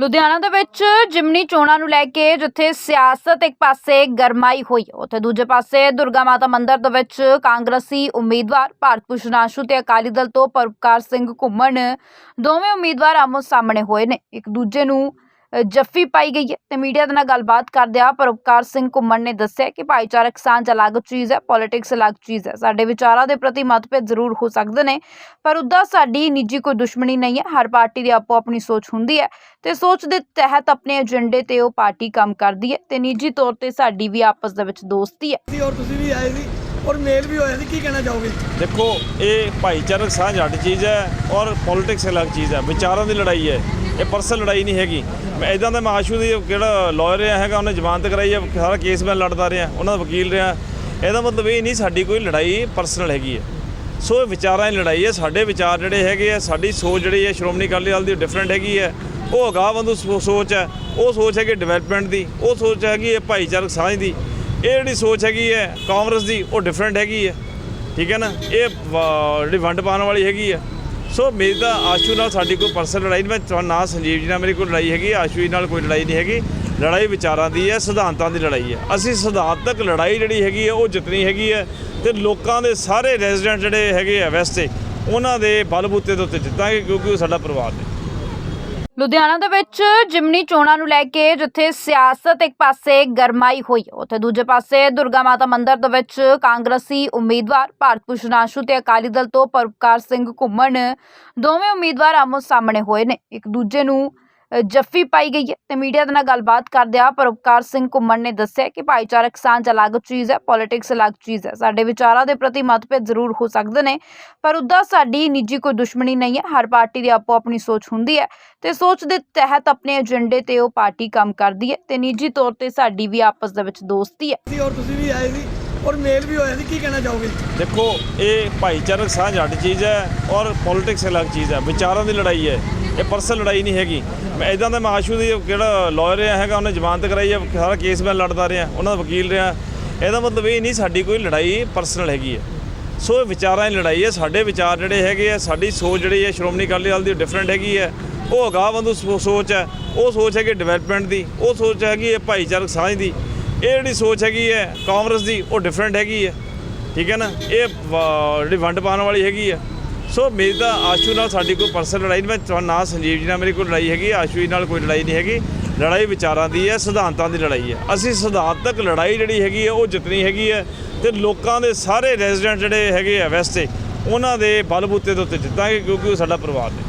ਲੁਧਿਆਣਾ ਦੇ ਵਿੱਚ ਜਿਮਨੀ ਚੋਣਾਂ ਨੂੰ ਲੈ ਕੇ ਜਿੱਥੇ ਸਿਆਸਤ ਇੱਕ ਪਾਸੇ ਗਰਮਾਈ ਹੋਈ ਹੈ, ਉੱਥੇ ਦੂਜੇ ਪਾਸੇ ਦੁਰਗਾ ਮਾਤਾ ਮੰਦਿਰ ਦੇ ਵਿੱਚ ਕਾਂਗਰਸੀ ਉਮੀਦਵਾਰ ਭਾਰਤ ਭੂਸ਼ਣ ਆਸ਼ੂ ਤੇ ਅਕਾਲੀ ਦਲ ਤੋਂ ਪਰਪਕਾਰ ਸਿੰਘ ਘੁੰਮਣ ਦੋਵੇਂ ਉਮੀਦਵਾਰ ਆਮੋ ਸਾਹਮਣੇ ਹੋਏ ਨੇ। ਇੱਕ ਦੂਜੇ ਨੂੰ ਜੱਫੀ ਪਾਈ ਗਈ ਹੈ ਤੇ ਮੀਡੀਆ ਦੇ ਨਾਲ ਗੱਲਬਾਤ ਕਰਦਿਆਂ ਪਰਉਪਕਾਰ ਸਿੰਘ ਘੁੰਮਣ ਨੇ ਦੱਸਿਆ ਕਿ ਭਾਈਚਾਰਕ ਸਾਂਝ ਅਲੱਗ ਚੀਜ਼ ਹੈ ਪੋਲਿਟਿਕਸ ਅਲੱਗ ਚੀਜ਼ ਹੈ। ਸਾਡੇ ਵਿਚਾਰਾਂ ਦੇ ਪ੍ਰਤੀ ਮਤਭੇਦ ਜ਼ਰੂਰ ਹੋ ਸਕਦੇ ਨੇ ਪਰ ਉੱਦਾਂ ਸਾਡੀ ਨਿੱਜੀ ਕੋਈ ਦੁਸ਼ਮਣੀ ਨਹੀਂ ਹੈ ਹਰ ਪਾਰਟੀ ਦੀ ਆਪੋ ਆਪਣੀ ਸੋਚ ਹੁੰਦੀ ਹੈ ਤੇ ਸੋਚ ਦੇ ਤਹਿਤ ਆਪਣੇ ਏਜੰਡੇ ਤੇ ਉਹ ਪਾਰਟੀ ਕੰਮ ਕਰਦੀ ਹੈ ਤੇ ਨਿੱਜੀ ਤੌਰ ਤੇ ਸਾਡੀ ਵੀ ਆਪਸ ਦੇ ਵਿੱਚ ਦੋਸਤੀ ਹੈ। ਔਰ ਤੁਸੀਂ ਵੀ ਆਏ ਸੀ ਔਰ ਮੇਲ ਵੀ ਹੋਇਆ ਸੀ ਕੀ ਕਹਿਣਾ ਚਾਹੋਗੇ? ਦੇਖੋ ਇਹ ਭਾਈਚਾਰਕ ਸਾਂਝ ਅੱਡ ਚੀਜ਼ ਹੈ ਔਰ ਪੋਲਿਟਿਕਸ ਅਲੱਗ ਚੀਜ਼ ਹੈ ਵਿਚਾਰਾਂ ਦੀ ਲੜਾਈ ਹੈ। ਇਹ ਪਰਸਨਲ ਲੜਾਈ ਨਹੀਂ ਹੈਗੀ। ਮੈਂ ਇਦਾਂ ਦਾ ਮਾਸ਼ੂ ਦੀ ਜਿਹੜਾ ਲਾਇਰ ਰਿਹਾ ਹੈਗਾ, ਉਹਨੇ ਜ਼ਮਾਨਤ ਕਰਾਈ ਹੈ, ਸਾਰਾ ਕੇਸ ਮੈਂ ਲੜਦਾ ਰਿਹਾ, ਉਹਨਾਂ ਦਾ ਵਕੀਲ ਰਿਹਾ। ਇਹਦਾ ਮਤਲਬ ਇਹ ਨਹੀਂ ਸਾਡੀ ਕੋਈ ਲੜਾਈ ਪਰਸਨਲ ਹੈਗੀ ਹੈ। ਸੋ ਇਹ ਵਿਚਾਰਾਂ ਦੀ ਲੜਾਈ ਹੈ, ਸਾਡੇ ਵਿਚਾਰ ਜਿਹੜੇ ਹੈਗੇ ਆ, ਸਾਡੀ ਸੋਚ ਜਿਹੜੀ ਹੈ, ਸ਼੍ਰੋਮਣੀ ਅਕਾਲੀ ਦਲ ਦੀ ਡਿਫਰੈਂਟ ਹੈਗੀ ਹੈ। ਉਹ ਅਗਾਂਹਵਧੂ ਸੋ- ਸੋਚ ਹੈ, ਉਹ ਸੋਚ ਹੈਗੀ ਡਿਵੈਲਪਮੈਂਟ ਦੀ, ਉਹ ਸੋਚ ਹੈਗੀ ਹੈ ਭਾਈਚਾਰਕ ਸਾਂਝ ਦੀ। ਇਹ ਜਿਹੜੀ ਸੋਚ ਹੈਗੀ ਹੈ, ਕਾਂਗਰਸ ਦੀ, ਉਹ ਡਿਫਰੈਂਟ ਹੈਗੀ ਹੈ। ਠੀਕ ਹੈ ਨਾ? ਇਹ ਵ- ਜਿਹੜੀ ਵੰਡ ਪਾਉਣ ਵਾਲੀ ਹੈਗੀ ਹੈ। ਸੋ ਮੇਰੀ ਤਾਂ ਆਸ਼ੂ ਨਾਲ ਸਾਡੀ ਕੋਈ ਪਰਸਨਲ ਲੜਾਈ ਨਹੀਂ, ਮੈਂ ਤੁਹਾਨੂੰ ਨਾ ਸੰਜੀਵ ਜੀ ਨਾਲ ਮੇਰੀ ਕੋਈ ਲੜਾਈ ਹੈਗੀ, ਆਸ਼ੂ ਜੀ ਨਾਲ ਕੋਈ ਲੜਾਈ ਨਹੀਂ ਹੈਗੀ। ਲੜਾਈ ਵਿਚਾਰਾਂ ਦੀ ਹੈ, ਸਿਧਾਂਤਾਂ ਦੀ ਲੜਾਈ ਹੈ। ਅਸੀਂ ਸਿਧਾਂਤਕ ਲੜਾਈ ਜਿਹੜੀ ਹੈਗੀ ਹੈ, ਉਹ ਜਿੱਤਣੀ ਹੈਗੀ ਹੈ ਤੇ ਲੋਕਾਂ ਦੇ ਸਾਰੇ ਰੈਜ਼ੀਡੈਂਟ ਜਿਹੜੇ ਹੈਗੇ ਆ ਵੈਸਤੇ ਉਹਨਾਂ ਦੇ ਬਲਬੂਤੇ ਦੇ ਉੱਤੇ ਜਿੱਤਾਂਗੇ ਕਿਉਂਕਿ ਉਹ ਸਾਡਾ ਪਰਿਵਾਰ ਨੇ। ਲੁਧਿਆਣਾ ਦੇ ਵਿੱਚ ਜਿਮਨੀ ਚੋਣਾਂ ਨੂੰ ਲੈ ਕੇ ਜਿੱਥੇ ਸਿਆਸਤ ਇੱਕ ਪਾਸੇ ਗਰਮਾਈ ਹੋਈ ਹੈ, ਉੱਥੇ ਦੂਜੇ ਪਾਸੇ ਦੁਰਗਾ ਮਾਤਾ ਮੰਦਿਰ ਦੇ ਵਿੱਚ ਕਾਂਗਰਸੀ ਉਮੀਦਵਾਰ ਭਾਰਤ ਭੂਸ਼ਣ ਆਸ਼ੂ ਤੇ ਅਕਾਲੀ ਦਲ ਤੋਂ ਪਰਪਕਾਰ ਸਿੰਘ ਘੁੰਮਣ ਦੋਵੇਂ ਉਮੀਦਵਾਰ ਆਮੋ ਸਾਹਮਣੇ ਹੋਏ ਨੇ। ਇੱਕ ਦੂਜੇ ਨੂੰ ਜੱਫੀ ਪਾਈ ਗਈ ਹੈ ਤੇ ਮੀਡੀਆ ਦੇ ਨਾਲ ਗੱਲਬਾਤ ਕਰਦਿਆਂ ਪਰਉਪਕਾਰ ਸਿੰਘ ਘੁੰਮਣ ਨੇ ਦੱਸਿਆ ਕਿ ਭਾਈਚਾਰਕ ਸਾਂਝ ਅਲੱਗ ਚੀਜ਼ ਹੈ ਪੋਲਿਟਿਕਸ ਅਲੱਗ ਚੀਜ਼ ਹੈ। ਸਾਡੇ ਵਿਚਾਰਾਂ ਦੇ ਪ੍ਰਤੀ ਮਤਭੇਦ ਜ਼ਰੂਰ ਹੋ ਸਕਦੇ ਨੇ ਪਰ ਉੱਦਾਂ ਸਾਡੀ ਨਿੱਜੀ ਕੋਈ ਦੁਸ਼ਮਣੀ ਨਹੀਂ ਹੈ। ਹਰ ਪਾਰਟੀ ਦੀ ਆਪੋ ਆਪਣੀ ਸੋਚ ਹੁੰਦੀ ਹੈ ਤੇ ਸੋਚ ਦੇ ਤਹਿਤ ਆਪਣੇ ਏਜੰਡੇ ਤੇ ਉਹ ਪਾਰਟੀ ਕੰਮ ਕਰਦੀ ਹੈ ਤੇ ਨਿੱਜੀ ਤੌਰ ਤੇ ਸਾਡੀ ਵੀ ਆਪਸ ਦੇ ਵਿੱਚ ਦੋਸਤੀ ਹੈ। ਔਰ ਤੁਸੀਂ ਵੀ ਆਏ ਸੀ ਔਰ ਮੇਲ ਵੀ ਹੋਇਆ ਸੀ ਕੀ ਕਹਿਣਾ ਚਾਹੋਗੇ? ਦੇਖੋ ਇਹ ਭਾਈਚਾਰਕ ਸਾਂਝ ਅੱਡ ਚੀਜ਼ ਹੈ ਔਰ ਪੋਲਿਟਿਕਸ ਅਲੱਗ ਚੀਜ਼ ਹੈ। ਵਿਚਾਰਾਂ ਦੀ ਲੜਾਈ ਹੈ। ਇਹ ਪਰਸਨਲ ਲੜਾਈ ਨਹੀਂ ਹੈਗੀ। ਮੈਂ ਇਦਾਂ ਦਾ ਮਾਸ਼ੂ ਦੀ ਜਿਹੜਾ ਲਾਇਰ ਰਿਹਾ ਹੈਗਾ, ਉਹਨੇ ਜ਼ਮਾਨਤ ਕਰਾਈ ਹੈ, ਸਾਰਾ ਕੇਸ ਮੈਂ ਲੜਦਾ ਰਿਹਾ, ਉਹਨਾਂ ਦਾ ਵਕੀਲ ਰਿਹਾ। ਇਹਦਾ ਮਤਲਬ ਇਹ ਨਹੀਂ ਸਾਡੀ ਕੋਈ ਲੜਾਈ ਪਰਸਨਲ ਹੈਗੀ ਹੈ। ਸੋ ਇਹ ਵਿਚਾਰਾਂ ਦੀ ਲੜਾਈ ਹੈ, ਸਾਡੇ ਵਿਚਾਰ ਜਿਹੜੇ ਹੈਗੇ ਆ, ਸਾਡੀ ਸੋਚ ਜਿਹੜੀ ਹੈ, ਸ਼੍ਰੋਮਣੀ ਅਕਾਲੀ ਦਲ ਦੀ ਡਿਫਰੈਂਟ ਹੈਗੀ ਹੈ। ਉਹ ਅਗਾਂਹਵਧੂ ਸੋ- ਸੋਚ ਹੈ, ਉਹ ਸੋਚ ਹੈਗੀ ਡਿਵੈਲਪਮੈਂਟ ਦੀ, ਉਹ ਸੋਚ ਹੈਗੀ ਹੈ ਭਾਈਚਾਰਕ ਸਾਂਝ ਦੀ। ਇਹ ਜਿਹੜੀ ਸੋਚ ਹੈਗੀ ਹੈ, ਕਾਂਗਰਸ ਦੀ, ਉਹ ਡਿਫਰੈਂਟ ਹੈਗੀ ਹੈ। ਠੀਕ ਹੈ ਨਾ? ਇਹ ਵ- ਜਿਹੜੀ ਵੰਡ ਪਾਉਣ ਵਾਲੀ ਹੈਗੀ ਹੈ। ਸੋ ਮੇਰੀ ਤਾਂ ਆਸ਼ੂ ਨਾਲ ਸਾਡੀ ਕੋਈ ਪਰਸਨਲ ਲੜਾਈ ਨਹੀਂ, ਮੈਂ ਤੁਹਾਨੂੰ ਨਾ ਸੰਜੀਵ ਜੀ ਨਾਲ ਮੇਰੀ ਕੋਈ ਲੜਾਈ ਹੈਗੀ, ਆਸ਼ੂ ਜੀ ਨਾਲ ਕੋਈ ਲੜਾਈ ਨਹੀਂ ਹੈਗੀ। ਲੜਾਈ ਵਿਚਾਰਾਂ ਦੀ ਹੈ, ਸਿਧਾਂਤਾਂ ਦੀ ਲੜਾਈ ਹੈ। ਅਸੀਂ ਸਿਧਾਂਤਕ ਲੜਾਈ ਜਿਹੜੀ ਹੈਗੀ ਹੈ, ਉਹ ਜਿੱਤਣੀ ਹੈਗੀ ਹੈ ਤੇ ਲੋਕਾਂ ਦੇ ਸਾਰੇ ਰੈਜ਼ੀਡੈਂਟ ਜਿਹੜੇ ਹੈਗੇ ਆ ਵੈਸਤੇ ਉਹਨਾਂ ਦੇ ਬਲਬੂਤੇ ਦੇ ਉੱਤੇ ਜਿੱਤਾਂਗੇ ਕਿਉਂਕਿ ਉਹ ਸਾਡਾ ਪਰਿਵਾਰ ਨੇ।